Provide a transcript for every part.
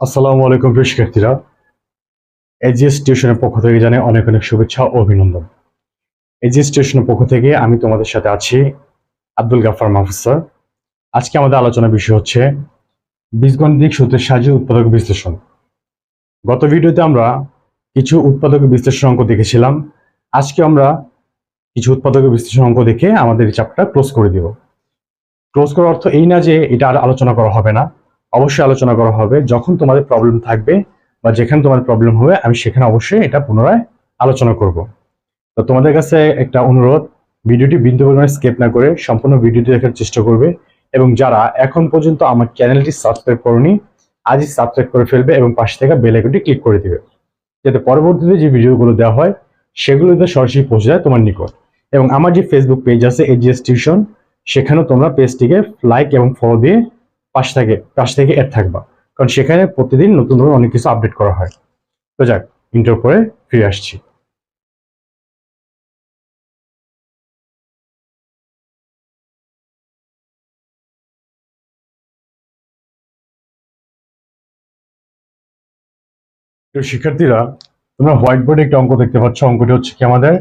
আসসালামু আলাইকুম শিক্ষার্থীরা। এজিএস টিউশনের পক্ষ থেকে জানাই অনেক অনেক শুভেচ্ছা ও অভিনন্দন। এজিএস টিউশনের পক্ষ থেকে আমি তোমাদের সাথে আছি আব্দুল গাফার মাহফুজ স্যার। আজকে আমাদের আলোচনা বিষয় হচ্ছে বীজগণিতিক সূত্রের সাহায্যে উৎপাদক বিশ্লেষণ। গত ভিডিওতে আমরা কিছু উৎপাদক বিশ্লেষণ অঙ্ক দেখেছিলাম। আজকে আমরা কিছু উৎপাদক বিশ্লেষণ অঙ্ক দেখে আমাদের চ্যাপ্টার ক্লোজ করে দিব। ক্লোজ করার অর্থ এই না যে এটা আর আলোচনা করা হবে না। অবশ্যই আলোচনা করা হবে। যখন তোমাদের প্রবলেম থাকবে বা যেখানে তোমাদের প্রবলেম হবে, আমি সেখানে অবশ্যই এটা পুনরায় আলোচনা করব। তো তোমাদের কাছে একটা অনুরোধ, ভিডিওটি বিন্দু পরিমাণে স্কেপ না করে সম্পূর্ণ ভিডিওটি দেখার চেষ্টা করবে এবং যারা এখন পর্যন্ত আমার চ্যানেলটি সাবস্ক্রাইব করনি, আজই সাবস্ক্রাইব করে ফেলবে এবং পাশে থাকা বেল আইকনটি ক্লিক করে দিবে। যাতে পরবর্তীতে যে ভিডিওগুলো দেওয়া হয়, সেগুলো সেগুলোতে সরাসরি পৌঁছে যায় তোমার নিকট। এবং আমার যে ফেসবুক পেজ আছে এজিএস টিউশন সেখানেও তোমরা পেজটিকে লাইক এবং ফলো দিয়ে পাশ থেকে পাশ থেকে এড থাকবা। কারণ সেখানে প্রতিদিন নতুন নতুন অনেক কিছু আপডেট করা হয়। তো যাক ইন্টার পরে ফিরে আসছি। তো শিক্ষার্থীরা, তোমরা হোয়াইট বোর্ডে একটা অঙ্ক দেখতে পাচ্ছ। অঙ্কটি হচ্ছে কি আমাদের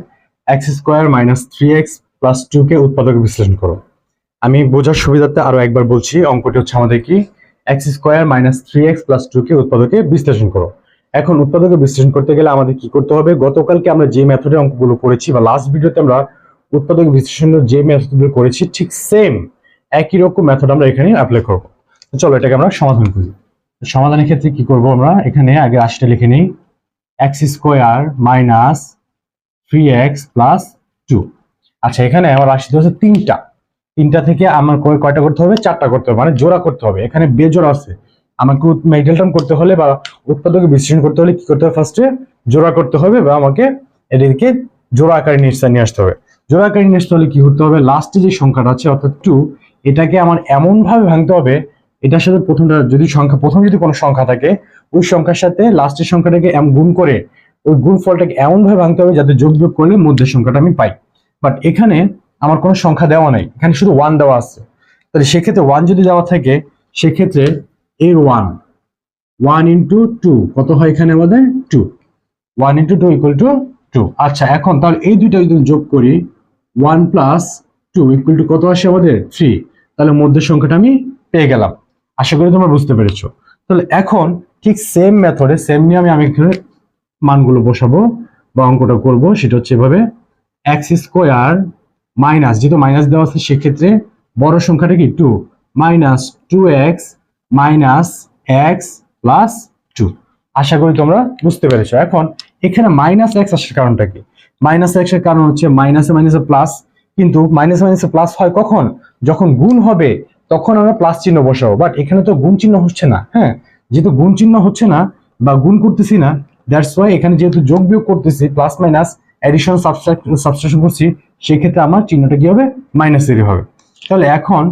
x square minus three x plus two কে উৎপাদক বিশ্লেষণ করো। আমি বোঝার সুবিধার্থে আরও একবার বলছি, অঙ্কটি হচ্ছে আমাদের কি? X square minus three x plus two কে উৎপাদকে বিশ্লেষণ করো। এখন উৎপাদকে বিশ্লেষণ করতে গেলে আমাদের কি করতে হবে? গতকালকে আমরা যে মেথডে অঙ্কগুলো করেছি বা লাস্ট ভিডিওতে আমরা উৎপাদক বিশ্লেষণের যে মেথডগুলো করেছি, ঠিক সেম একই রকম মেথড আমরা এখানে অ্যাপ্লাই করব। চলো এটাকে আমরা সমাধান করি। সমাধানের ক্ষেত্রে কি করব আমরা? এখানে আগে রাশিটা লিখে নিই। X square minus three x plus two আচ্ছা এখানে আমার রাশিটা হচ্ছে তিনটা। তিনটা থেকে আমার কয়টা করতে হবে? চারটা করতে হবে। মানে জোড়া করতে হবে। এখানে বেজোড়া আছে। আমাকে মেডেল টার্ম করতে হলে বা উৎপাদকে বিশ্লেষণ করতে হলে কি করতে হবে? ফার্স্টে জোড়া করতে হবে বা আমাকে এদিকে জোড়া আকারে নিয়ে আসতে- হবে। জোড়া আকারে নিয়ে আসতে হলে কি করতে হবে? লাস্টে যে সংখ্যাটা আছে, অর্থাৎ টু এটাকে আমার এমন ভাবে ভাঙতে হবে, এটার সাথে প্রথমটা যদি সংখ্যা প্রথম যদি কোনো সংখ্যা থাকে, ওই সংখ্যার সাথে লাস্টের সংখ্যাটাকে এম গুণ করে, ওই গুণ ফলটাকে এমন ভাবে ভাঙতে হবে যাতে যোগ বিয়োগ করলে মধ্যের সংখ্যাটা আমি পাই। বাট এখানে আমার কোনো সংখ্যা দেওয়া নাই। এখানে শুধু ওয়ান দেওয়া আছে। তাহলে সেক্ষেত্রে ওয়ান যদি দেওয়া থাকে, সেক্ষেত্রে এর ওয়ান ওয়ান ইন্টু টু কত হয় এখানে আমাদের? Two one into two equal to two two এখন তাহলে এই দুইটা যদি যোগ করি one plus two equal to কত আসে আমাদের? থ্রি তাহলে মধ্যে সংখ্যাটা আমি পেয়ে গেলাম। আশা করি তোমরা বুঝতে পেরেছ। তাহলে এখন ঠিক সেম মেথডে সেম নিয়ে আমি আমি এখানে মানগুলো বসাবো বা অঙ্কটা করব। সেটা হচ্ছে এভাবে এক্স স্কোয়ার মাইনাস, যেহেতু মাইনাস দেওয়া আছে, সেক্ষেত্রে বড় সংখ্যাটা কি two minus two x minus x plus two আশা করি তোমরা বুঝতে পেরেছ। এখন এখানে মাইনাস এক্স আসার কারণটা কি? মাইনাস এক্সের কারণ হচ্ছে মাইনাসে মাইনাসে প্লাস কিন্তু মাইনাস মাইনাসে প্লাস হয় কখন? যখন গুণ হবে, তখন আমরা প্লাস চিহ্ন বসাবো। বাট এখানে তো গুণ চিহ্ন হচ্ছে না হ্যাঁ? যেহেতু গুণ চিহ্ন হচ্ছে না বা গুণ করতেছি না দ্যাটস ওয়াই এখানে যেহেতু যোগ বিয়োগ করতেছি প্লাস মাইনাস এডিশন সাবস্ট্রাকশন করছি, সেক্ষেত্রে আমার চিহ্নটা কি হবে? মাইনাস মাইনাসেরই হবে। তাহলে এখন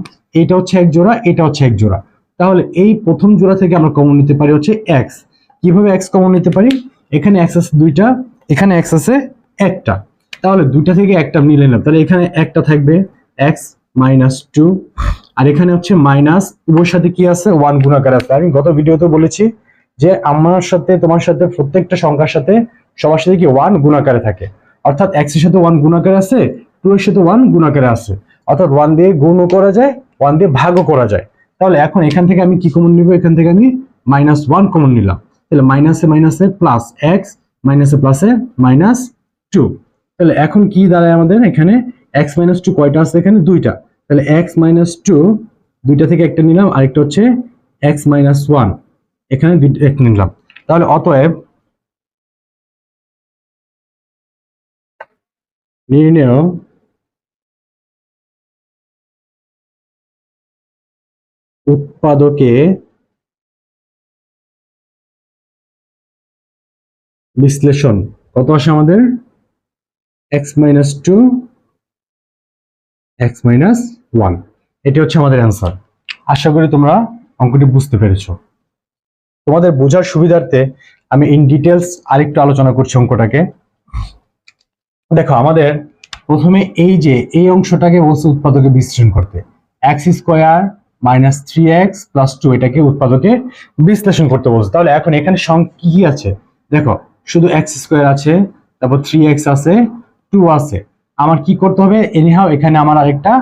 এটা হচ্ছে এক জোড়া, এটা হচ্ছে এক জোড়া। তাহলে এই প্রথম জোড়া থেকে আমরা কমন নিতে পারি হচ্ছে এক্স কীভাবে এক্স কমন নিতে পারি? এখানে এক্স আছে দুইটা, এখানে এক্স আছে একটা। তাহলে দুইটা থেকে একটা নিলে নিলাম। তাহলে এখানে একটা থাকবে এক্স মাইনাস টু আর এখানে হচ্ছে মাইনাস উভয়ের সাথে কি আছে? ওয়ান গুণাকার আছে। আমি গত ভিডিওতে বলেছি যে আমার সাথে, তোমার সাথে প্রত্যেকটা সংখ্যার সাথে সবার সাথে কি ওয়ান গুণাকারে থাকে। অর্থাৎ এক্সের সাথে ওয়ান গুণাকারে আছে টু এর সাথে ওয়ান গুণাকারে আছে। অর্থাৎ ওয়ান দিয়ে গুণও করা যায় ওয়ান দিয়ে ভাগও করা যায়। তাহলে এখন এখান থেকে আমি কি কমন নিব? এখান থেকে আমি মাইনাস ওয়ান কমন নিলাম। তাহলে মাইনাসে মাইনাসে প্লাস এক্স মাইনাসে প্লাসে মাইনাস টু তাহলে এখন কি দাঁড়ায় আমাদের এখানে? এক্স মাইনাস টু কয়টা আছে এখানে? দুইটা। তাহলে এক্স মাইনাস টু দুইটা থেকে একটা নিলাম। আরেকটা হচ্ছে এক্স মাইনাস ওয়ান এখানে দুইটা একটা নিলাম। তাহলে অতএব নির্ণয় উৎপাদকে বিশ্লেষণ। কত আসে আমাদের? X minus two x minus one এটি হচ্ছে আমাদের অ্যান্সার আশা করি তোমরা অঙ্কটি বুঝতে পেরেছ। তোমাদের বোঝার সুবিধার্থে আমি ইন ডিটেলস আরেকটু আলোচনা করছি অঙ্কটাকে। দেখো, আমাদের প্রথমে এই যে, এই অংশটাকে বলছে উৎপাদকে বিশ্লেষণ করতে। X square minus three x plus two এটাকে উৎপাদকে বিশ্লেষণ করতে বলছে। তাহলে এখন এখানে কি আছে? দেখো, শুধু এক্স স্কোয়ার আছে, তারপর থ্রি এক্স আছে টু আছে। আমার কি করতে হবে? এনিহাও এখানে আমার আরেকটা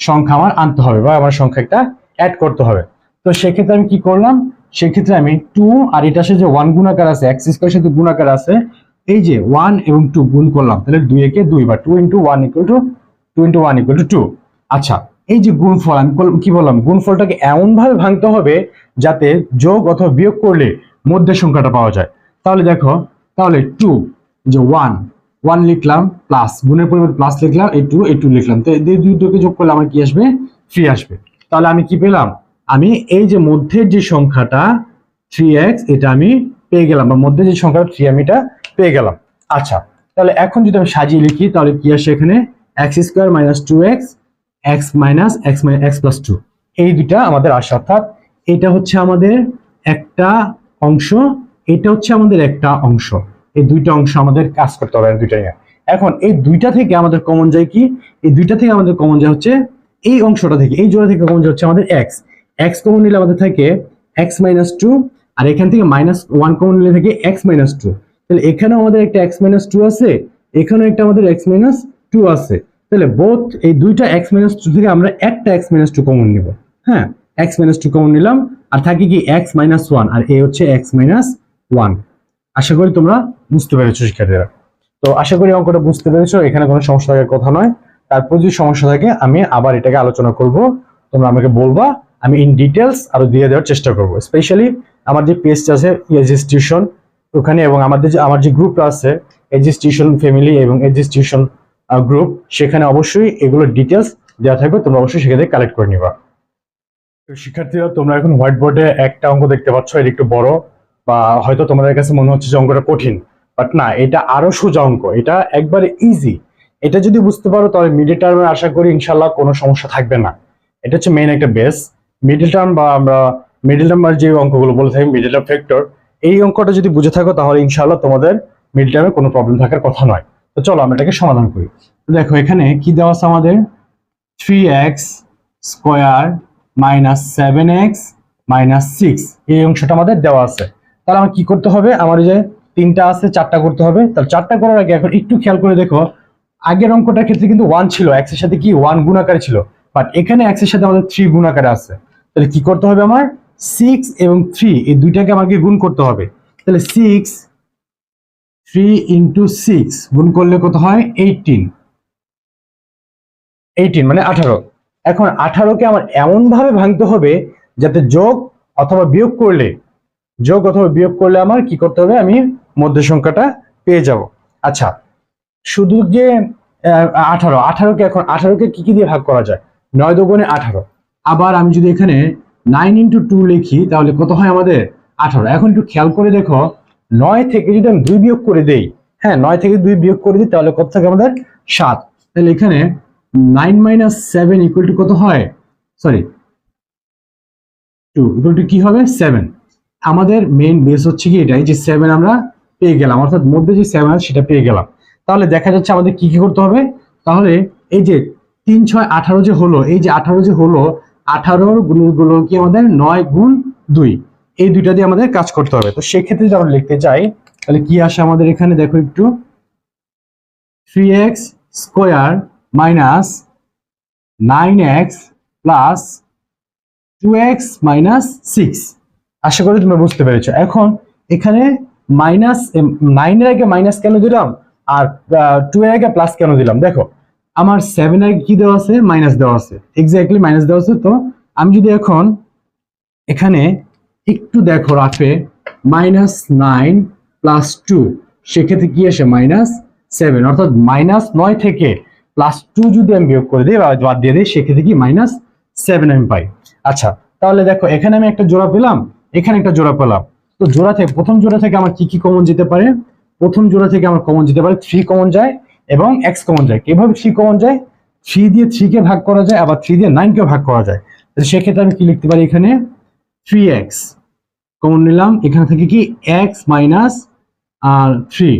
সংখ্যা আমার আনতে হবে বা আমার সংখ্যা একটা অ্যাড করতে হবে। তো সেক্ষেত্রে আমি কি করলাম? সেক্ষেত্রে আমি টু আর এটা সাথে যে ওয়ান গুণাকার আছে এক্স স্কোয়ার সাথে গুণাকার আছে এই যে ওয়ান এবং টু গুণ করলাম, তাহলে দুই একে দুই বা two into one equal two two into one equal two two আচ্ছা এই যে গুণফল, আমি কি বললাম? গুণফলটাকে এমন ভাবে ভাঙতে হবে যাতে যোগ অথবা বিয়োগ করলে মধ্যে সংখ্যাটা পাওয়া যায়। তাহলে দেখো, তাহলে টু যে ওয়ান ওয়ান লিখলাম প্লাস গুণের পরিবর্তে প্লাস লিখলাম, এই টু এই টু লিখলাম। তো এই দুটোকে যোগ করলে আমার কি আসবে? থ্রি আসবে। তাহলে আমি কি পেলাম? আমি এই যে মধ্যের যে সংখ্যাটা থ্রি এক্স এটা আমি পেয়ে গেলাম, বা মধ্যে যে সংখ্যাটা থ্রি আমি এটা পেয়ে গেলাম। আচ্ছা তাহলে এখন যদি আমি সাজিয়ে লিখি, তাহলে কি আসে এখানে? X square minus two x x minus x x plus two এই দুইটা আমাদের আসে, অর্থাৎ এটা হচ্ছে আমাদের একটা অংশ, এটা হচ্ছে আমাদের একটা অংশ। এই দুইটা অংশ আমাদের কাজ করতে হবে দুইটা নিয়ে। এখন এই দুইটা থেকে আমাদের কমন যায় কি? এই দুইটা থেকে আমাদের কমন যায় হচ্ছে এই অংশটা থেকে, এই জোড়া থেকে কমন যায় হচ্ছে আমাদের এক্স এক্স কমন নিলে আমাদের থাকে এক্স মাইনাস টু আর এখান থেকে মাইনাস ওয়ান কমন নিলে থাকে এক্স মাইনাস টু তাহলে এখানেও আমাদের একটা এক্স মাইনাস টু আছে, এখানেও একটা আমাদের এক্স মাইনাস টু আছে। তাহলে বোথ এই দুইটা এক্স মাইনাস টু থেকে আমরা একটা এক্স মাইনাস টু কমন নিব। হ্যাঁ এক্স মাইনাস টু কমন নিলাম, আর থাকে কি এক্স মাইনাস ওয়ান আর এ হচ্ছে এক্স মাইনাস ওয়ান আশা করি তোমরা বুঝতে পেরেছ, শিক্ষার্থীরা। তো আশা করি অঙ্কটা বুঝতে পেরেছ, এখানে কোনো সমস্যা থাকার কথা নয়। তারপর যদি সমস্যা থাকে, আমি আবার এটাকে আলোচনা করব। তোমরা আমাকে বলবা, আমি ইন ডিটেলস আরও দিয়ে দেওয়ার চেষ্টা করব। স্পেশালি আমার যে পেজটা আছে এজিস্টিউশন ওখানে এবং আমাদের যে, আমার যে গ্রুপটা আছে এজিস্টিউশন ফ্যামিলি এবং এজিস্টিউশন গ্রুপ সেখানে অবশ্যই এগুলোর ডিটেলস দেওয়া থাকবে, তোমরা অবশ্যই সেখান থেকে কালেক্ট করে নিবা। শিক্ষার্থীরা, তোমরা এখন হোয়াইট বোর্ডে একটা অঙ্ক দেখতে পাচ্ছ, এটা একটু বড়, বা হয়তো তোমাদের কাছে মনে হচ্ছে যে অঙ্কটা কঠিন বাট না, এটা আরও সোজা অঙ্ক, এটা একবারে ইজি এটা যদি বুঝতে পারো, তাহলে মিডিল টার্মে আশা করি ইনশাল্লাহ কোনো সমস্যা থাকবে না। এটা হচ্ছে মেইন একটা বেস মিডিল টার্ম বা আমরা মিডিল টার্মের যে অঙ্কগুলো বলে থাকি মিডিল টার্ম ফ্যাক্টর এই অঙ্কটা যদি বুঝে থাকো, তাহলে ইনশাল্লাহ তোমাদের মিড টার্মে কোনো প্রবলেম থাকার কথা নয়। তো চলো আমরা এটাকে সমাধান করি। দেখো, এখানে কি দেওয়া আছে আমাদের? Three x square minus seven x minus six এই অংশটা আমাদের দেওয়া আছে। তাহলে আমার কি করতে হবে? আমার যে তিনটা আছে, চারটা করতে হবে। তাহলে চারটা করার আগে এখন একটু খেয়াল করে দেখো, আগের অঙ্কটার ক্ষেত্রে কিন্তু ওয়ান ছিল এক্সের সাথে কি ওয়ান গুণাকারে ছিল? বাট এখানে এক্সের সাথে আমাদের থ্রি গুণাকারে আছে। তাহলে কি করতে হবে আমার? সিক্স এবং থ্রি এই দুইটাকে আমাকে গুণ করতে হবে। তাহলে সিক্স থ্রি ইন্টু সিক্স গুণ করলে কত হয়? এইটিন এইটিন মানে আঠারো। এখন আঠারোকে আমার এমন ভাবে ভাঙতে হবে যাতে যোগ অথবা বিয়োগ করলে, যোগ অথবা বিয়োগ করলে আমার কি করতে হবে? আমি মধ্য সংখ্যাটা পেয়ে যাব। আচ্ছা শুধু যে আঠারো, আঠারোকে এখন আঠারোকে কি কি দিয়ে ভাগ করা যায়? নয় দুগুণে আঠারো। আবার আমি যদি এখানে নাইন ইন্টু টু লিখি, তাহলে কত হয় আমাদের? আঠারো। এখন একটু খেয়াল করে দেখো, নয় থেকে যদি আমি দুই বিয়োগ করে দেই হ্যাঁ নয় থেকে দুই বিয়োগ করে দিই, তাহলে কত থাকে আমাদের? সাত। তাহলে এখানে nine minus seven equal to কত হয়? সরি টু ইকুয়াল টু কি হবে? সেভেন। আমাদের মেইন বেস হচ্ছে কি এটাই, যে সেভেন আমরা পেয়ে গেলাম, অর্থাৎ মধ্যে যে সেভেন আছে সেটা পেয়ে গেলাম। তাহলে দেখা যাচ্ছে আমাদের কি কি করতে হবে? তাহলে এই যে তিন ছয় আঠারো যে হলো, এই যে আঠারো যে হলো আঠারোর গুণগুলো কি আমাদের? নয় গুণ দুই। এই দুইটা দিয়ে আমাদের কাজ করতে হবে। তো সেক্ষেত্রে যদি আমরা লিখতে চাই তাহলে কি আসে আমাদের এখানে? দেখো একটু। Three x square minus nine x plus two x minus six আশা করি তোমরা বুঝতে পেরেছ। এখন এখানে মাইনাস নাইনের আগে মাইনাস কেন দিলাম? আর টু এর আগে প্লাস কেন দিলাম? দেখো আমার সেভেন আগে কি দেওয়া আছে? মাইনাস দেওয়া আছে। এক্স্যাক্টলি মাইনাস দেওয়া আছে। তো আমি যদি এখন এখানে একটু দেখো রাফে মাইনাস নাইন প্লাস টু সেক্ষেত্রে কি আসে? মাইনাস সেভেন অর্থাৎ মাইনাস নয় থেকে প্লাস টু যদি আমি বিয়োগ করে দিই বা বাদ দিয়ে দিই, সেক্ষেত্রে কি? মাইনাস সেভেন আমি পাই। আচ্ছা তাহলে দেখো, এখানে আমি একটা জোড়া পেলাম, এখানে একটা জোড়া পেলাম। তো জোড়া থেকে, প্রথম জোড়া থেকে আমার কি কি কমন যেতে পারে? প্রথম জোড়া থেকে আমার কমন যেতে পারে থ্রি কমন যায়। এবং এক্স কমন যায়। কীভাবে থ্রি কমন যায়? থ্রি দিয়ে থ্রি কে ভাগ করা যায়, আবার থ্রি দিয়ে নাইন কে ভাগ করা যায়। সেক্ষেত্রে আমি কি লিখতে পারি এখানে? থ্রি এক্স কমন নিলাম। এখান থেকে কি? এক্স মাইনাস আর থ্রি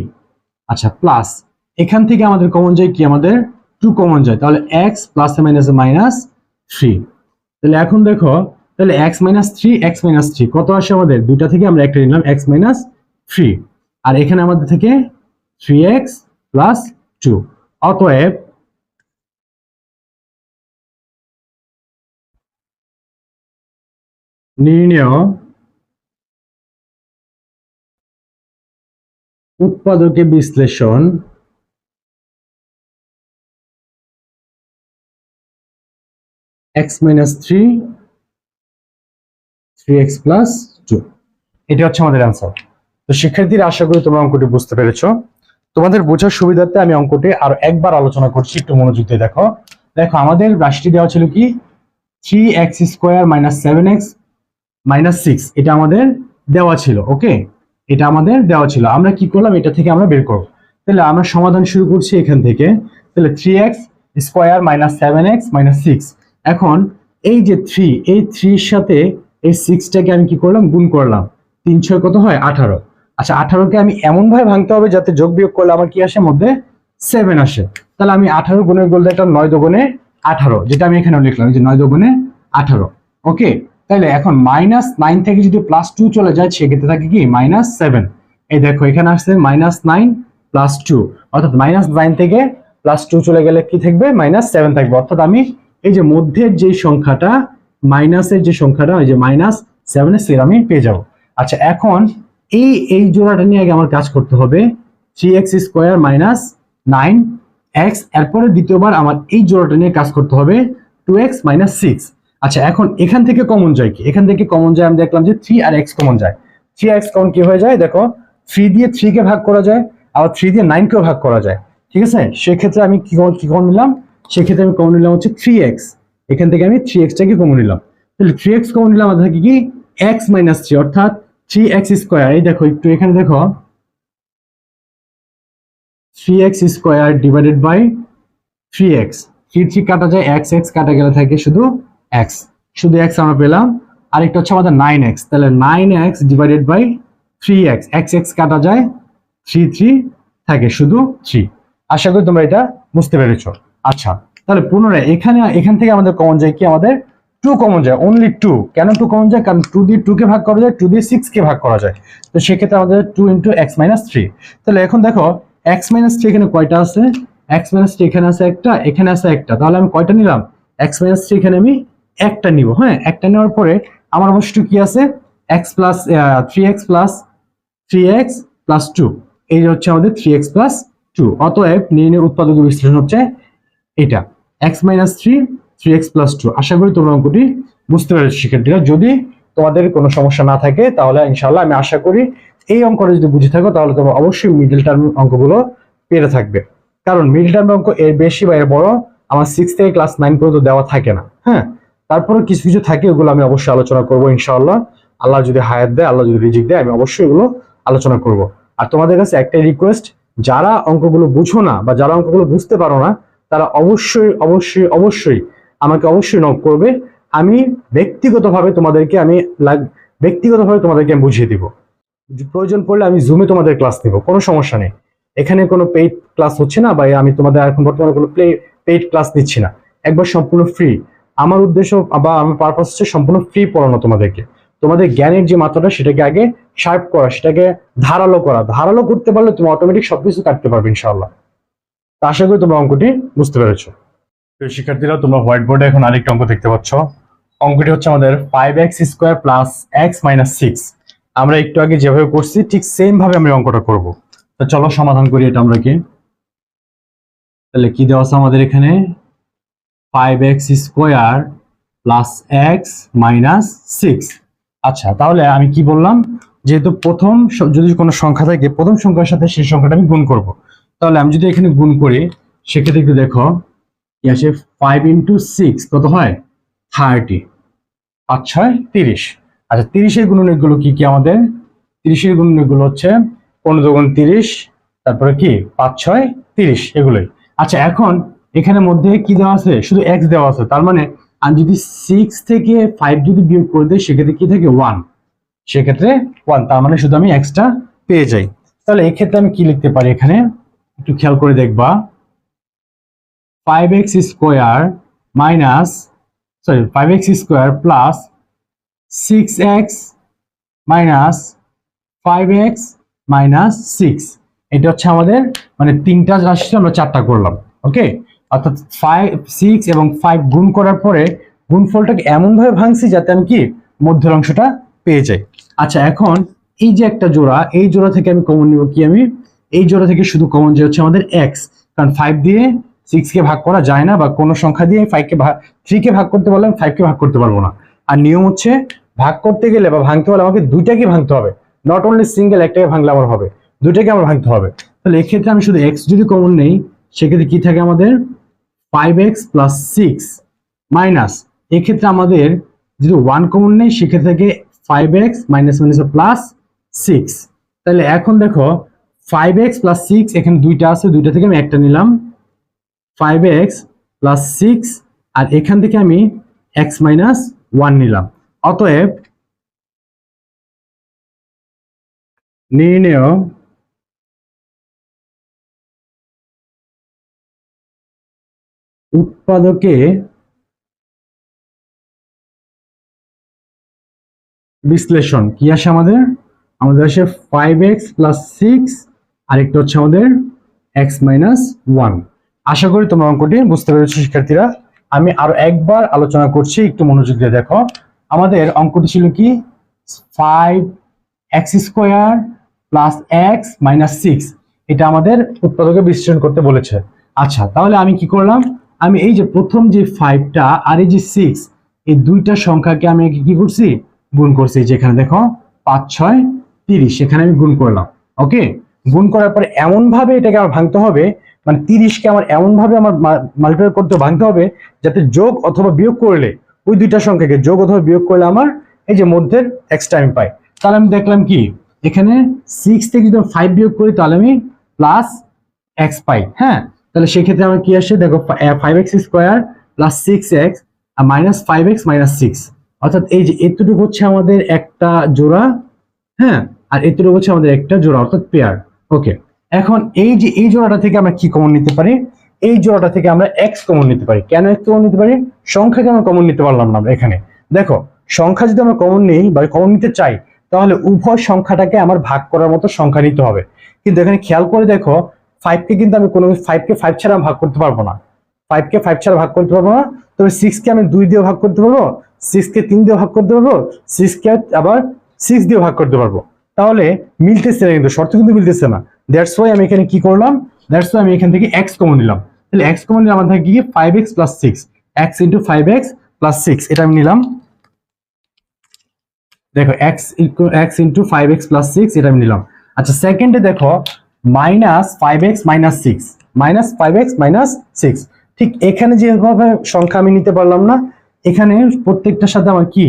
আচ্ছা প্লাস এখান থেকে আমাদের কমন যায় কি? আমাদের টু কমন যায়। তাহলে x plus minus minus three তাহলে এখন দেখো, তাহলে x minus three x minus three কত আসে আমাদের? দুইটা থেকে আমরা একটা নিলাম এক্স মাইনাস থ্রি আর এখানে আমাদের থেকে থ্রি এক্স প্লাস টু অতএব নির্ণয় উৎপাদকে বিশ্লেষণ x minus three three x plus two এটা হচ্ছে আমাদের অ্যান্সার তো শিক্ষার্থীরা আশা করি তোমরা অঙ্কটি বুঝতে পেরেছ। তোমাদের বোঝার সুবিধার্থে আমি অঙ্কটি আরও একবার আলোচনা করছি, একটু মনোযোগ দিয়ে দেখো। দেখো, আমাদের রাশিটি দেওয়া ছিল কি? Three x square minus seven x minus six এটা আমাদের দেওয়া ছিল, ওকে? এটা আমাদের দেওয়া ছিল। আমরা কি করলাম? এটা থেকে আমরা বের করব। তাহলে আমরা সমাধান শুরু করছি এখান থেকে। তাহলে three x square minus seven x minus six এখন এই যে থ্রি এই থ্রির সাথে এই সিক্সটাকে আমি কি করলাম? গুণ করলাম। তিন ছয় কত হয়? আঠারো। আচ্ছা আঠারোকে আমি এমন ভাবে ভাঙতে হবে যাতে যোগ বিয়োগ করলে আমার কি আসে? মধ্যে সেভেন আসে। তাহলে আমি আঠারো গুণের বলতে একটা নয় দোগুণে আঠারো, যেটা আমি এখানে লিখলাম যে নয় দোগুণে আঠারো। ওকে? তাহলে এখন মাইনাস নাইন থেকে যদি প্লাস টু চলে যায়, সেক্ষেত্রে থাকে কি? মাইনাস সেভেন এই দেখো, এখানে আসছে মাইনাস নাইন প্লাস টু অর্থাৎ মাইনাস নাইন থেকে প্লাস টু চলে গেলে কি থাকবে? মাইনাস সেভেন থাকবে। অর্থাৎ আমি এই যে মধ্যের যে সংখ্যাটা মাইনাসের যে সংখ্যাটা ওই যে মাইনাস সেভেনের সের আমি পেয়ে যাব। আচ্ছা এখন এই এই জোড়াটা নিয়ে আগে আমার কাজ করতে হবে। Three x square minus nine x এরপরে দ্বিতীয়বার আমার এই জোড়াটা নিয়ে কাজ করতে হবে টু এক্স মাইনাস সিক্স আচ্ছা এখন এখান থেকে কমন যায় কি? এখান থেকে কমন যায়, আমি দেখলাম যে থ্রি আর এক্স কমন যায়। থ্রি এক্স কমন কি হয়ে যায়? দেখো থ্রি দিয়ে থ্রি কে ভাগ করা যায়, আবার থ্রি দিয়ে নাইন কেও ভাগ করা যায়। ঠিক আছে? সেক্ষেত্রে আমি কি কি কমন নিলাম? সেক্ষেত্রে আমি কমন নিলাম হচ্ছে থ্রি এক্স এখান থেকে আমি থ্রি এক্সটাকে কমন নিলাম। তাহলে থ্রি এক্স কমন নিলাম আমাদের কি এক্স মাইনাস থ্রি অর্থাৎ থ্রি এক্স স্কোয়ার এই দেখো, একটু এখানে দেখো। Three x square divided by three x three three কাটা যায় এক্স এক্স কাটা গেলে থাকে শুধু এক্স শুধু এক্স আমরা পেলাম। আরেকটা হচ্ছে আমাদের নাইন এক্স তাহলে nine x divided by three x x x কাটা যায় থ্রি থ্রি থাকে শুধু থ্রি আশা করি তোমরা এটা বুঝতে পেরেছ। আচ্ছা তাহলে পুনরায় এখানে, এখান থেকে আমাদের কমন যায় কি? আমাদের টু কমন যায় অনলি টু কেন টু কমন যায়? কারণ টু দিয়ে টু কে ভাগ করা যায় টু দিয়ে সিক্স কে ভাগ করা যায়। তো সেক্ষেত্রে আমাদের two into x minus three তাহলে এখন দেখো এক্স মাইনাস থ্রি এখানে কয়টা আছে? এক্স মাইনাস থ্রি এখানে আছে একটা, এখানে আছে একটা। তাহলে আমি কয়টা নিলাম? এক্স মাইনাস থ্রি এখানে আমি একটা নিব হ্যাঁ? একটা নেওয়ার পরে আমার অবশ্য কি আছে? X plus three x plus three x plus two এই হচ্ছে আমাদের থ্রি এক্স প্লাস টু অতএব নির্ণয় উৎপাদক বিশ্লেষণ হচ্ছে এটা। X minus three three x plus two আশা করি তোমরা অঙ্কটি বুঝতে পেরেছ, শিক্ষার্থীরা। যদি তোমাদের কোনো সমস্যা না থাকে, তাহলে ইনশাল্লাহ আমি আশা করি এই অঙ্কটা যদি বুঝে থাকো, তাহলে তোমরা অবশ্যই মিডল টার্ম অঙ্কগুলো পেরে থাকবে। কারণ মিডল টার্ম অঙ্ক এর বেশি বা এর বড় আমার সিক্স থেকে ক্লাস নাইন পর্যন্ত দেওয়া থাকে না। হ্যাঁ তারপরে কিছু কিছু থাকে, ওগুলো আমি অবশ্যই আলোচনা করব ইনশাআল্লাহ। আল্লাহ যদি হায়াত দেয়, আল্লাহ যদি রিজিক দেয়, আমি অবশ্যই এগুলো আলোচনা করব। আর তোমাদের কাছে একটাই রিকোয়েস্ট যারা অঙ্কগুলো বুঝো না বা যারা অঙ্কগুলো বুঝতে পারো না, তারা অবশ্যই অবশ্যই অবশ্যই আমাকে অবশ্যই নক করবে। আমি ব্যক্তিগতভাবে তোমাদেরকে আমি ব্যক্তিগতভাবে তোমাদেরকে আমি বুঝিয়ে দিব। প্রয়োজন পড়লে আমি জুমে তোমাদের ক্লাস নিব, কোনো সমস্যা নেই। এখানে কোনো পেইড ক্লাস হচ্ছে না বা আমি তোমাদের এখন বর্তমানে কোনো প্লে পেইড ক্লাস নিচ্ছি না। একবার সম্পূর্ণ ফ্রি আমার উদ্দেশ্য বা আমার পারপাস হচ্ছে সম্পূর্ণ ফ্রি পড়ানো তোমাদেরকে। তোমাদের জ্ঞানের যে মাত্রাটা সেটাকে আগে শার্প করা, সেটাকে ধারালো করা। ধারালো করতে পারলে তুমি অটোমেটিক সবকিছু কাটতে পারবে ইনশাআল্লাহ। তা আশা করি তোমরা অঙ্কটি বুঝতে পেরেছ। শিক্ষার্থীরা, তোমরা হোয়াইট বোর্ডে এখন আরেকটা অঙ্ক দেখতে পাচ্ছ। অঙ্কটি হচ্ছে আমাদের five x square plus x minus six আমরা একটু আগে যেভাবে করছি ঠিক সেম ভাবে আমরা অঙ্কটা করব। চলো সমাধান করি এটা আমরা কি? তাহলে কি দেওয়া আছে আমাদের এখানে? Five x square plus x minus six আচ্ছা তাহলে আমি কি বললাম? যেহেতু প্রথম যদি কোনো সংখ্যা থাকে, প্রথম সংখ্যার সাথে সেই সংখ্যাটা আমি গুণ করব। তাহলে আমি যদি এখানে গুণ করি, সেক্ষেত্রে একটু দেখো আসে? ফাইভ ইন্টু সিক্স কত হয়? থার্টি পাঁচ ছয়, তিরিশ। আচ্ছা তিরিশের গুণনীয়কগুলো কি কি আমাদের? তিরিশের গুণনীয়কগুলো হচ্ছে পনেরো গুণ তিরিশ, তারপরে কি? পাঁচ ছয়, তিরিশ, এগুলোই। আচ্ছা এখন এখানে মধ্যে কি দেওয়া আছে? শুধু এক্স দেওয়া আছে, তার মানে আমি যদি সিক্স থেকে ফাইভ যদি বিয়োগ করে দিই, সেক্ষেত্রে কি থাকে? ওয়ান সেক্ষেত্রে ওয়ান তার মানে শুধু আমি এক্সট্রা পেয়ে যাই। তাহলে এক্ষেত্রে আমি কি লিখতে পারি এখানে? একটু খেয়াল করে দেখবা। Five x square minus sorry five x square plus six x minus five x minus six এটা হচ্ছে আমাদের মানে তিনটা রাশি আমরা চারটা করলাম ওকে অর্থাৎ ফাইভ সিক্স এবং ফাইভ গুণ করার পরে গুণফলটাকে এমনভাবে ভাঙছি যাতে আমি কি, মধ্যের অংশটা পেয়ে যাই। আচ্ছা এখন এই যে একটা জোড়া, এই জোড়া থেকে আমি কমন নিব কি আমি? এই জোড়া থেকে শুধু কমন যে হচ্ছে আমাদের এক্স কারণ ফাইভ দিয়ে সিক্স কে ভাগ করা যায় না বা কোনো সংখ্যা দিয়ে ফাইভ কে ভাগ থ্রি কে ভাগ করতে পারলাম ফাইভ কে ভাগ করতে পারব না। আর নিয়ম হচ্ছে ভাগ করতে গেলে বা ভাঙতে হলে আমাকে দুইটাকে ভাঙতে হবে। নট অনলি সিঙ্গেল একটাকে ভাঙলে আমার হবে, দুইটাকে আমার ভাঙতে হবে। তাহলে এক্ষেত্রে আমি শুধু এক্স যদি কমন নেই, সেক্ষেত্রে কি থাকে আমাদের? Five x plus six minus এক্ষেত্রে আমাদের যদি ওয়ান কমন নেই, সেক্ষেত্রে থেকে five x minus minus plus six তাহলে এখন দেখো ফাইভ এক্স প্লাস সিক্স এখানে দুইটা আছে, দুইটা থেকে আমি একটা নিলাম। ফাইভ এক্স প্লাস সিক্স আর এখান থেকে আমি এক্স মাইনাস ওয়ান নিলাম। অতএব নির্ণয় উৎপাদকে বিশ্লেষণ। কি আসে আমাদের? আমাদের আসে ফাইভ এক্স প্লাস সিক্স আরেকটা হচ্ছে আমাদের এক্স মাইনাস ওয়ান আশা করি তোমরা অঙ্কটি বুঝতে পেরেছ, শিক্ষার্থীরা। আমি আরও একবার আলোচনা করছি, একটু মনোযোগ দিয়ে দেখো। আমাদের অঙ্কটি ছিল কি? Five x square plus x minus six এটা আমাদের উৎপাদকে বিশ্লেষণ করতে বলেছে। আচ্ছা তাহলে আমি কি করলাম? আমি এই যে প্রথম যে ফাইভটা আর এই যে সিক্স এই দুইটা সংখ্যাকে আমি কি করছি? গুণ করছি। যেখানে দেখো, পাঁচ, ছয়, তিরিশ। সেখানে আমি গুণ করলাম। ওকে গুণ করার পরে এমন ভাবে এটাকে আমার ভাঙতে হবে মানে তিরিশকে আমার এমন ভাবে আমার মাল্টিপ্লাই করতে ভাঙতে হবে, যাতে যোগ অথবা বিয়োগ করলে, ওই দুইটা সংখ্যাকে যোগ অথবা বিয়োগ করলে আমার এই যে মধ্যের এক্সট্রা আমি পাই। তাহলে আমি দেখলাম কি, এখানে সিক্স থেকে যদি ফাইভ বিয়োগ করি, তাহলে আমি প্লাস এক্স পাই হ্যাঁ? তাহলে সেক্ষেত্রে আমার কি আসে, দেখো five x square plus six x আর minus five x minus six অর্থাৎ এই যে এতটুকু হচ্ছে আমাদের একটা জোড়া হ্যাঁ? আর এতটুকু হচ্ছে আমাদের একটা জোড়া, অর্থাৎ পেয়ার ওকে এখন এই যে, এই জোড়াটা থেকে আমরা কি কমন নিতে পারি? এই জোড়াটা থেকে আমরা এক্স কমন নিতে পারি। কেন এক্স কমন নিতে পারি? সংখ্যাকে আমরা কমন নিতে পারলাম না এখানে? দেখো, সংখ্যা যদি আমরা কমন নেই বা কমন নিতে চাই, তাহলে উভয় সংখ্যাটাকে আমার ভাগ করার মতো সংখ্যা নিতে হবে। কিন্তু এখানে খেয়াল করে দেখো ফাইভ কে কিন্তু আমি কোনো ফাইভ কে ফাইভ ছাড়া ভাগ করতে পারব না। ফাইভ কে ফাইভ ছাড়া ভাগ করতে পারব না। তবে সিক্স কে আমি দুই দিয়ে ভাগ করতে পারব সিক্স কে তিন দিয়ে ভাগ করতে পারব সিক্স কে আবার সিক্স দিয়ে ভাগ করতে পারব। তাহলে মিলতেছে না কিন্তু, শর্ত কিন্তু মিলতেছে না। দ্যাটস ওয়াই আমি এখানে কি করলাম? দ্যাটস ওয়াই আমি এখান থেকে এক্স কমন নিলাম। তাহলে এক্স কমন নিলাম আমার থাকে কি five x plus six x into five x plus six এটা আমি নিলাম। দেখো x x into five x plus six এটা আমি নিলাম। আচ্ছা সেকেন্ডে দেখো minus five x minus six minus five x minus six ঠিক এখানে যেভাবে সংখ্যা আমি নিতে পারলাম না, এখানে প্রত্যেকটার সাথে আমার কি?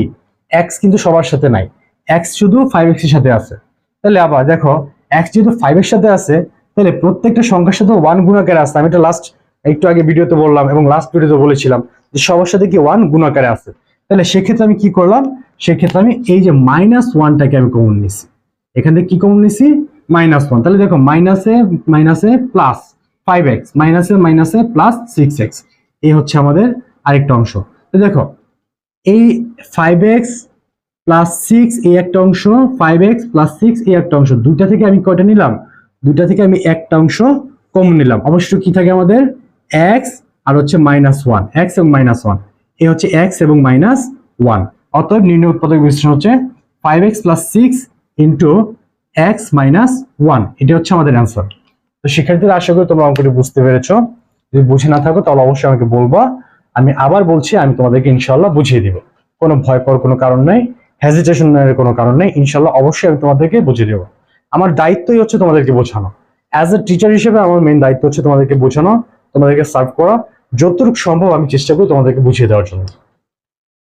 এক্স কিন্তু সবার সাথে নাই। এক্স শুধু ফাইভ এক্সের সাথে আছে। তাহলে আবার দেখো এক্স যেহেতু ফাইভ এর সাথে আছে, তাহলে প্রত্যেকটা সংখ্যার সাথে ওয়ান গুণাকারে আছে আমি এটা লাস্ট একটু আগে ভিডিওতে বললাম এবং লাস্ট ভিডিওতে বলেছিলাম যে সবার সাথে কি ওয়ান গুণাকারে আছে। তাহলে সেক্ষেত্রে আমি কি করলাম? সেক্ষেত্রে আমি এই যে মাইনাস ওয়ানটাকে আমি কমন নিছি। এখান থেকে কি কমন নিছি? মাইনাস ওয়ান তাহলে দেখো মাইনাসে মাইনাসে প্লাস ফাইভ এক্স মাইনাসে মাইনাসে প্লাস সিক্স এক্স এই হচ্ছে আমাদের আরেকটা অংশ। তো দেখো, এই ফাইভ এক্স প্লাস সিক্স এই একটা অংশ ফাইভ এক্স প্লাস সিক্স এই একটা অংশ। দুইটা থেকে আমি কয়টা নিলাম? দুইটা থেকে আমি একটা অংশ কমন নিলাম। অবশ্য কি থাকে আমাদের? এক্স আর হচ্ছে মাইনাস ওয়ান এক্স এবং মাইনাস ওয়ান এ হচ্ছে এক্স এবং মাইনাস ওয়ান অতএব নির্ণয় উৎপাদক বিশ্লেষণ হচ্ছে five x plus six into x minus one এটা হচ্ছে আমাদের অ্যান্সার তো শিক্ষার্থীরা, আশা করি তোমরা অঙ্কটি বুঝতে পেরেছ। যদি বুঝে না থাকো, তাহলে অবশ্যই আমাকে বলবা। আমি আবার বলছি, আমি তোমাদেরকে ইনশাল্লাহ বুঝিয়ে দিব। কোনো ভয় পাওয়ার কোনো কারণ নেই। হেজিটেশনের কোনো কারণ নেই। ইনশাল্লাহ অবশ্যই আমি তোমাদেরকে বুঝিয়ে দেবো। আমার দায়িত্বই হচ্ছে তোমাদেরকে বোঝানো। অ্যাজ এ টিচার হিসেবে আমার মেইন দায়িত্ব হচ্ছে তোমাদেরকে বোঝানো, তোমাদেরকে সার্ভ করা। যতটুকু সম্ভব আমি চেষ্টা করি তোমাদেরকে বুঝিয়ে দেওয়ার জন্য।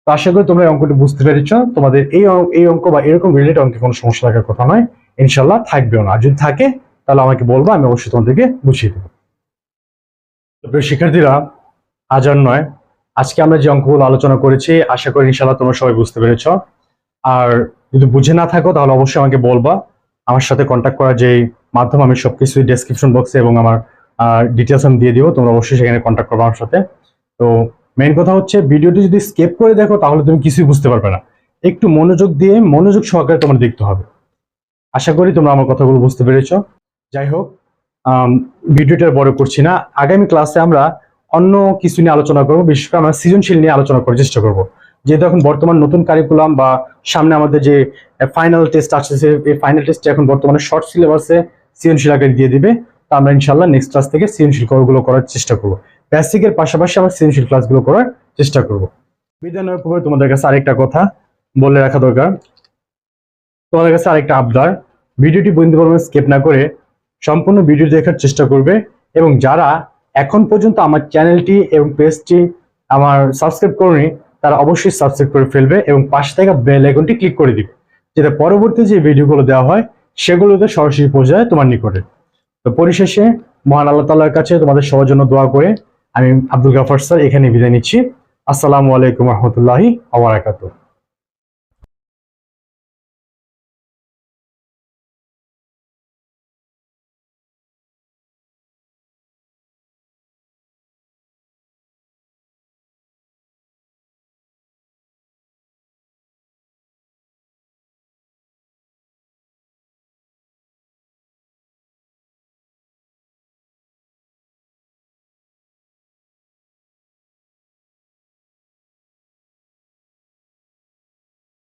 তো আশা করি তোমরা অঙ্কটি বুঝতে পেরেছ। তোমাদের এই এই অঙ্ক বা এরকম রিলেটেড অঙ্কে কোনো সমস্যা থাকার কথা নয়। ইনশাল্লাহ থাকবেও না। যদি থাকে, তাহলে আমাকে বলব, আমি অবশ্যই তোমাদেরকে বুঝিয়ে দেবো। প্রিয় শিক্ষার্থীরা, আজ আর নয়। আজকে আমরা যে অঙ্কগুলো আলোচনা করেছি, আশা করি ইনশাল্লাহ তোমরা সবাই বুঝতে পেরেছ। আর যদি বুঝে না থাকো, তাহলে অবশ্যই আমাকে বলবা। আমার সাথে কন্ট্যাক্ট করার যে মাধ্যম, আমি সবকিছুই ডেসক্রিপশন বক্সে এবং আমার ডিটেলস আমি দিয়ে দিব, তোমরা অবশ্যই সেখানে কন্ট্যাক্ট করব আমার সাথে। তো মেইন কথা হচ্ছে, ভিডিওটি যদি স্কেপ করে দেখো, তাহলে তুমি কিছুই বুঝতে পারবে না। একটু মনোযোগ দিয়ে, মনোযোগ সহকারে তোমার দেখতে হবে। আশা করি তোমরা আমার কথাগুলো বুঝতে পেরেছ। যাই হোক ভিডিওটা বড় করছি না। আগামী ক্লাসে আমরা অন্য কিছু নিয়ে আলোচনা করব, বিশেষ করে আমরা সৃজনশীল নিয়ে আলোচনা করার চেষ্টা করব। যেহেতু এখন বর্তমান নতুন কারিকুলাম বা সামনে আমাদের যে ফাইনাল টেস্ট আসছে এই ফাইনাল টেস্টে এখন বর্তমানে শর্ট সিলেবাসে সৃজনশীল আকারে দিয়ে দিবে। তো আমরা ইনশাল্লাহ নেক্সট ক্লাস থেকে সৃজনশীলগুলো করার চেষ্টা করব। বেসিকের পাশাপাশি আমরা সৃজনশীল ক্লাসগুলো করার চেষ্টা করব। বিদায় পূর্বে তোমাদের কাছে আরেকটা কথা বলে রাখা দরকার। তোমাদের কাছে আরেকটা আবদার। ভিডিওটি বন্ধু স্কেপ না করে সম্পূর্ণ ভিডিও দেখার চেষ্টা করবে এবং যারা এখন পর্যন্ত আমার চ্যানেলটি এবং পেজটি আমার সাবস্ক্রাইব করেনি তারা অবশ্যই সাবস্ক্রাইব করে ফেলবে এবং পাশে থাকা বেল আইকনটি ক্লিক করে দিবে যেটা পরবর্তী যে ভিডিওগুলো দেওয়া হয়, সেগুলোতে সরাসরি পৌঁছে যায় তোমার নিকটে। তো পরিশেষে, মহান আল্লাহ তাল্লার কাছে তোমাদের সবার জন্য দোয়া করে আমি আব্দুল গাফার স্যার এখানে বিদায় নিচ্ছি। আসসালামু আলাইকুম রহমতুল্লাহি আবরাকাতুহ